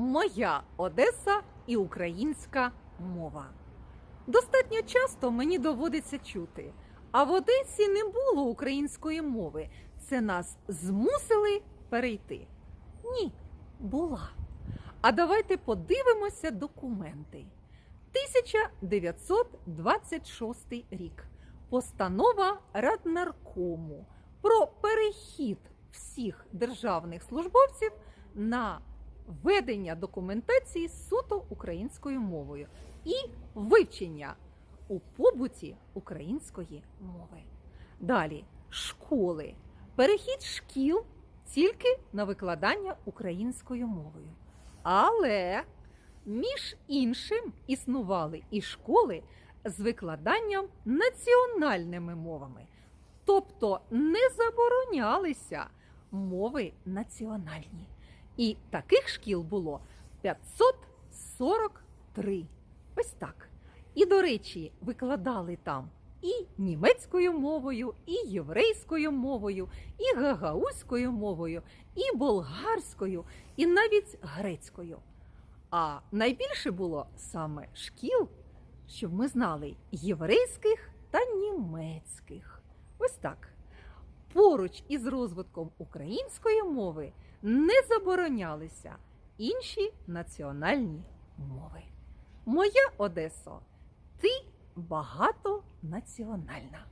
Моя Одеса і українська мова. Достатньо часто мені доводиться чути, а в Одесі не було української мови. Це нас змусили перейти. Ні, була. А давайте подивимося документи. 1926 рік. Постанова Раднаркому про перехід всіх державних службовців на ведення документації суто українською мовою і вивчення у побуті української мови. Далі школи. Перехід шкіл тільки на викладання українською мовою. Але між іншим існували і школи з викладанням національними мовами, тобто не заборонялися мови національні. І таких шкіл було 543. Ось так. І, до речі, викладали там і німецькою мовою, і єврейською мовою, і гагаузькою мовою, і болгарською, і навіть грецькою. А найбільше було саме шкіл, щоб ми знали єврейських та німецьких. Ось так. Поруч із розвитком української мови не заборонялися інші національні мови. Моя Одесо, ти багатонаціональна.